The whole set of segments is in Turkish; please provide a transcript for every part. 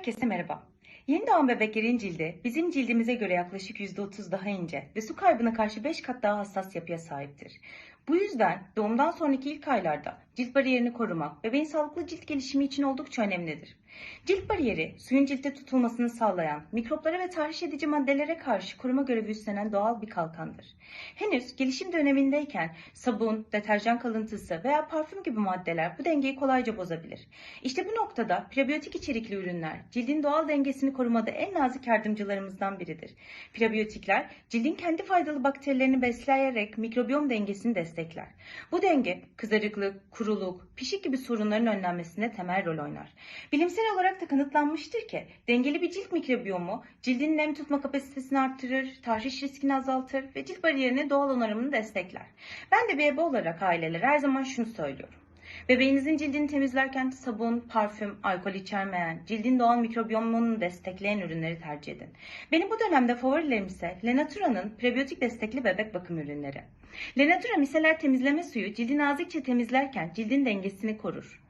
Herkese merhaba. Yeni doğan bebeklerin cildi bizim cildimize göre yaklaşık %30 daha ince ve su kaybına karşı 5 kat daha hassas yapıya sahiptir. Bu yüzden doğumdan sonraki ilk aylarda cilt bariyerini korumak bebeğin sağlıklı cilt gelişimi için oldukça önemlidir. Cilt bariyeri suyun ciltte tutulmasını sağlayan mikroplara ve tahriş edici maddelere karşı koruma görevi üstlenen doğal bir kalkandır. Henüz gelişim dönemindeyken sabun, deterjan kalıntısı veya parfüm gibi maddeler bu dengeyi kolayca bozabilir. İşte bu noktada prebiyotik içerikli ürünler cildin doğal dengesini korumada en nazik yardımcılarımızdan biridir. Prebiyotikler cildin kendi faydalı bakterilerini besleyerek mikrobiyom dengesini destekler. Bu denge kızarıklık, kuruluk, pişik gibi sorunların önlenmesine temel rol oynar. Bilimsel olarak da kanıtlanmıştır ki dengeli bir cilt mikrobiyomu cildin nem tutma kapasitesini arttırır, tahriş riskini azaltır ve cilt bariyerinin doğal onarımını destekler. Ben de bir ebe olarak ailelere her zaman şunu söylüyorum. Bebeğinizin cildini temizlerken sabun, parfüm, alkol içermeyen, cildin doğal mikrobiyomunu destekleyen ürünleri tercih edin. Benim bu dönemde favorilerim ise Lenatura'nın prebiyotik destekli bebek bakım ürünleri. Lenatura miseler temizleme suyu cildi nazikçe temizlerken cildin dengesini korur.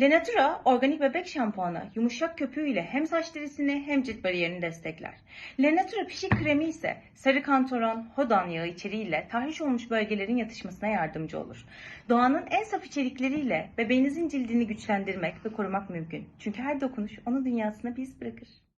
Lenatura organik bebek şampuanı yumuşak köpüğüyle hem saç derisini hem cilt bariyerini destekler. Lenatura pişik kremi ise sarı kantaron, hodan yağı içeriğiyle tahriş olmuş bölgelerin yatışmasına yardımcı olur. Doğanın en saf içerikleriyle bebeğinizin cildini güçlendirmek ve korumak mümkün. Çünkü her dokunuş onun dünyasına bir iz bırakır.